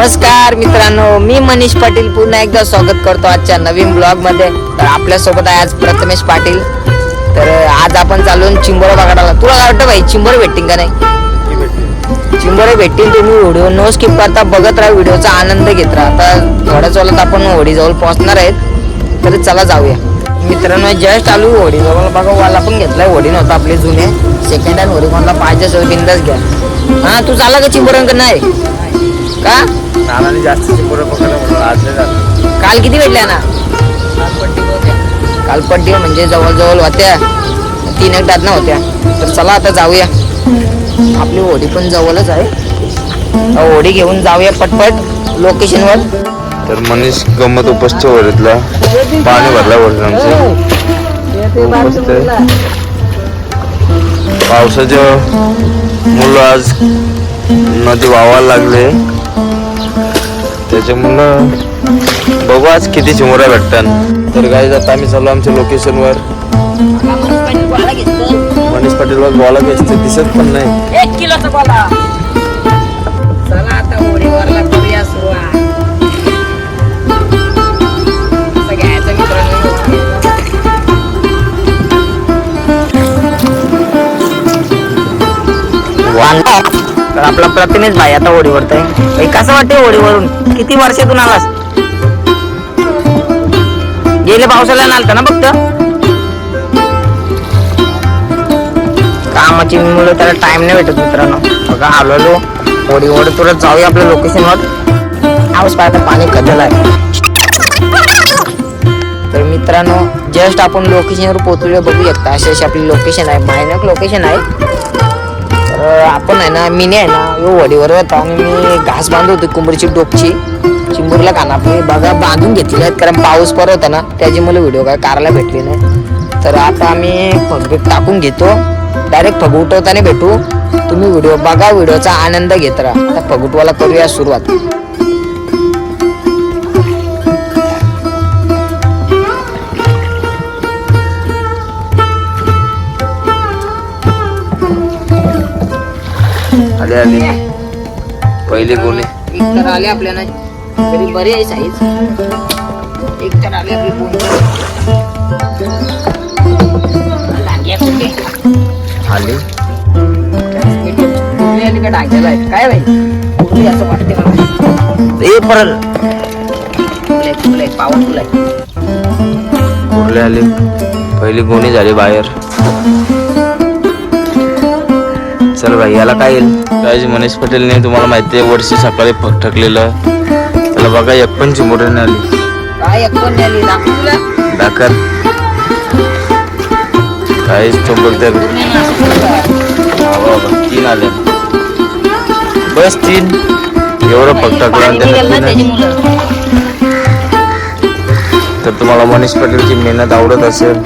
नमस्कार मित्रांनो मी मनीष पाटील. पुन्हा एकदा स्वागत करतो आजच्या नवीन ब्लॉगमध्ये तर आपल्यासोबत आहे आज प्रथमेश पाटील. तर आज आपण चालून चिंबोरा बघायला तुला काय वाटतं भाई चिंबोरे भेटतील का नाही? चिंबोरे भेटतील तुम्ही व्हिडिओ. नो स्किप करता बघत राहा व्हिडिओचा आनंद घेत राहा. आता थोड्याच वेळात आपण होडीजवळ पोहोचणार आहेत. तर चला जाऊया. मित्रांनो जस्ट आलू होडीजवळ. बघा वाला पण घेतलाय. होडी नव्हता आपले जुने. सेकंड हँड होडी कोणता पाहिजे असेल घ्या. हा तू चाला का चिंबोऱ्यांकडे नाही का? नानाने जास्त चिंबोरं पकडलं म्हणून आज नाही झालं काल किती भेटल्या ना? काल पट्टी म्हणजे जवळजवळ होत्या. तीन एक डादना होत्या. तर चला आता जाऊया. आपली होडी पण जवळच आहे. होडी घेऊन जाऊया पटपट लोकेशनवर. तर मनीष गंमत उपस्थित वरीतला. पाणी भरला आमचं. मस्त आहे. पावसाचं मुलं आज नदी वावायला लागले. त्याच्यामुळं बघू आज किती चिमुऱ्या भेटतात. तर काय आता आम्ही चालू आमच्या लोकेशनवर मनीष पाटील गोला घेतले दिसत पण नाही. एक किलोचा बोला तर आपला प्रतिमेश भाई आता होडीवरत आहे. कसं वाटते होडीवरून किती वर्षातून आलास? गेले पावसाला नालता ना फक्त कामाची मुलं त्याला टाइम नाही भेटत मित्रांनो. बघा आलो ओढी ओढी जाऊया आपल्या लोकेशनवर हाऊस पाहता पाणी कधल आहे? तर मित्रांनो जस्ट आपण लोकेशनवर पोहोचलो बघू शकता अशी अशी आपली लोकेशन आहे. भयानक लोकेशन आहे. आपण आहे ना मिनी आहे ना यो वडीवर होता आणि मी घास बांधत होती कुंबरीची डोपची चिंबूरला काना आपली. बघा बांधून घेतलेले आहेत कारण पाऊस परत होता ना त्याची मला व्हिडिओ काय कारला भेटली नाही. तर आता आम्ही फगबीट टाकून घेतो. डायरेक्ट फगुटवताना भेटू. तुम्ही व्हिडिओ बघा व्हिडिओचा आनंद घेत राहा. आता फगुटवाला करूया सुरुवात. आले आले. पहिले कोणी एक तर आले आपल्याला तरी बरी आहे साईज. एक तर आले आपली कुठे? आली. आली का डाग्याला? काय कुठली असं वाटते मला. ए परल. फुले फुले पावन फुले. कुठले आले. पहिली गोणी झाली बाहेर. चल भाई याला काय येईल? काय मनीष पटेलने तुम्हाला माहिती आहे वर्षी सकाळी ठकलेलं. त्याला बघा एक पण नाही आली. काय एक पण आली? डाकर काहीच असं फुलं. तीन आले. बस तीन. एवढं. मुलं तर तुम्हाला मनीष पटेलची मेहनत आवडत असेल.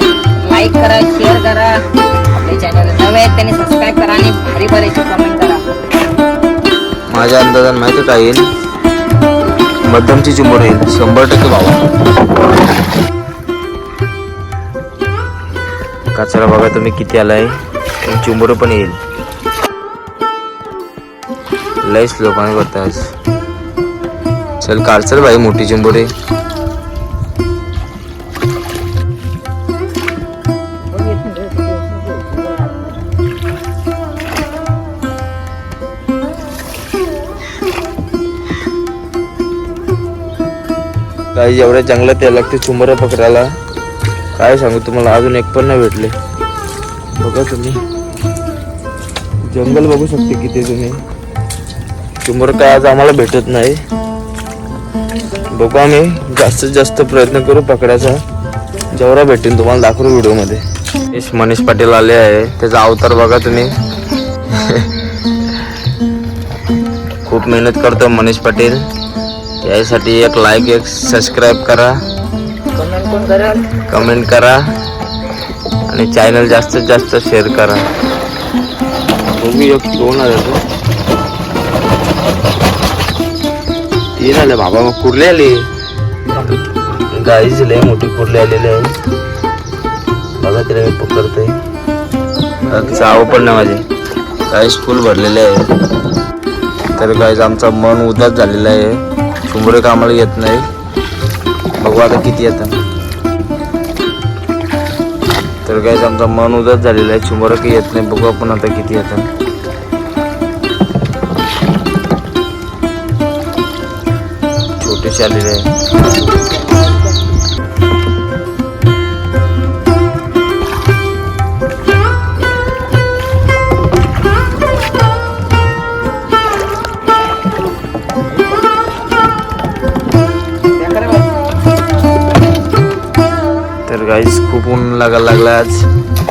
लाईक करा शेअर करा. चॅनल नवे आहेत त्यांनी सबस्क्राईब करा आणि भारी कमेंट करा. माझ्या अंदाजात माहिती काय येईल मध्यमची चिमुर येईल शंभर टक्के भावा कचरा बघा तुम्ही किती आलाय. चिंबोर पण येईल. लय स्लो पाणी चल काढ चल भाई मोठी चिंबोडे काही एवढ्या जंगलात यायला लागते चुंबर पकडायला. काय सांगू तुम्हाला अजून एक पण नाही भेटले. बघा तुम्ही. जंगल बघू शकते किती तुम्ही चुंबर काय आज आम्हाला भेटत नाही. बघू आम्ही. जास्तीत जास्त प्रयत्न करू पकडायचा. जेवढा भेटेल तुम्हाला दाखवू व्हिडिओमध्ये. यश मनीष पाटील आले आहे. त्याचा अवतार बघा तुम्ही. खूप मेहनत करतो मनीष पाटील. यासाठी एक लाईक एक सबस्क्राईब करा. कमेंट करा? आणि चॅनल जास्तीत जास्त शेअर करा. बघू एक दोन आले तो तीन आले. बाबा मग कुर्ले आले? गाईच लय मोठी कुर्ले आलेले आहे. बघा तिला मी पकडतोय चाव पण नाही माझे. काही स्कूल भरलेले आहे. तर गाईज आमचा मन उदास झालेला आहे. सुमरे कामाला येत नाही. बघू आता किती येतात तर काय आमचा मन उदास झालेला आहे. चिंबोरे काही येत नाही. बघू आपण आता किती येतात छोटेसे आलेले आहे. तर खूप ऊन लागायला लागला आज.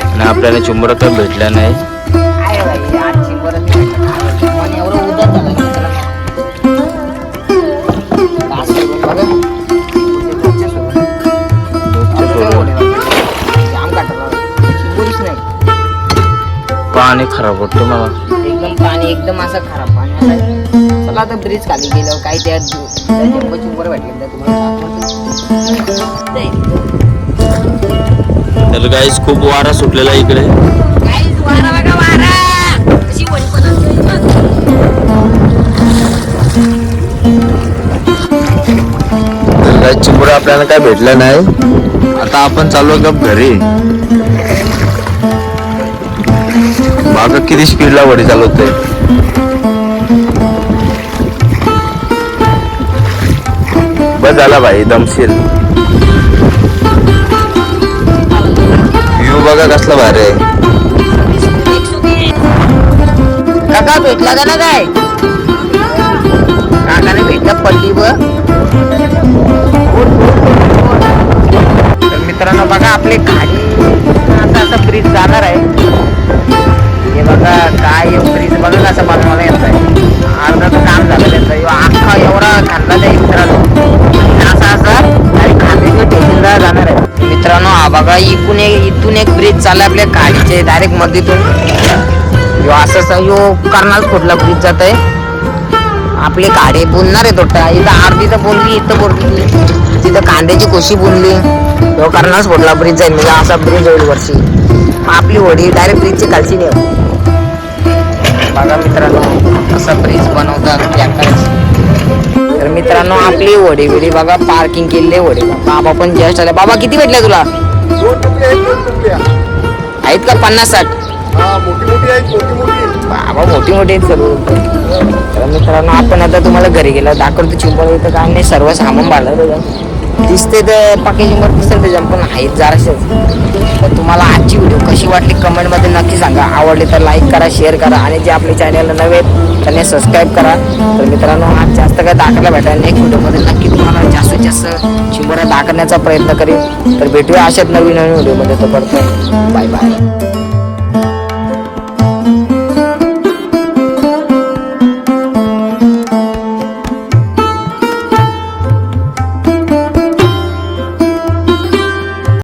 आणि आपल्याला चिंबर तर भेटला नाही. आज नाही पाणी खराब होतं मला. एकदम पाणी एकदम असं खराब पाणी चला आता ब्रिज खाली गेलो काही त्या चुंबर चिंबर तर तुम्हाला तर गाईज खूप वारा सुटलेला इकडे. चिंबोरे आपल्याला काय भेटलं नाही. आता आपण चालू का घरी. माग किती स्पीडला वडी चालवते बस झाला भाई दमशील. बघा कसलं भारी आहे. काका भेटला का ना काय? काकाने भेटला पल्ली व. तर मित्रांनो बघा आपली गाडी आता असं ब्रिज जाणार आहे. हे बघा काय ब्रिज बघा कसं बनवायला येत आहे अर्धाचं काम झालं त्याचं. अख्खा एवढा खाल्ला त्या मित्रांनो. हा बघा इकून एक इथून एक ब्रिज चालला आपल्या गाडीचे डायरेक्ट मध्येतून. यो असं यो कर्नाल कुठला ब्रिज जात आहे? आपली गाडी बुनणार आहे तोटा इथं अर्धी तर बोलली इथं बोलली. तिथं कांद्याची कोशी बुनली यो कर्नाल फोडला ब्रिज जाईल म्हणजे असा ब्रिज होईल वरची आपली होडी डायरेक्ट ब्रिजची खालची नाही बघा मित्रांनो असा ब्रिज बनवतात ट्रॅक्टर तर मित्रांनो आपली वडी बिडी बघा पार्किंग केलेली वडी. बाबा पण जस्ट आले. बाबा किती भेटले तुला? दोन आहेत दोन टोपल्या आहेत का पन्नास साठ? हा मोठी मोठी आहेत मोठी मोठी. बाबा मोठी मोठी आहेत सर्व. तर मित्रांनो आपण आता तुम्हाला घरी गेलो दाखवतो चिंबळ इथं काय नाही सर्व सामान बांधलं दिसते तर पॅकेजिंगवर दिसेल त्याच्यात पण आहेत जराशेच तर तुम्हाला आजची व्हिडिओ कशी वाटली कमेंटमध्ये नक्की सांगा. आवडली तर लाईक करा शेअर करा आणि जे आपले चॅनल नवे त्यांनी सबस्क्राईब करा. तर मित्रांनो आज जास्त काय दाखवायला भेटा नेक्स्ट व्हिडिओमध्ये नक्की तुम्हाला जास्तीत जास्त चिंबऱ्या दाखवण्याचा प्रयत्न करेन. तर भेटूया अशाच नवीन नवीन व्हिडिओमध्ये तो करतो बाय बाय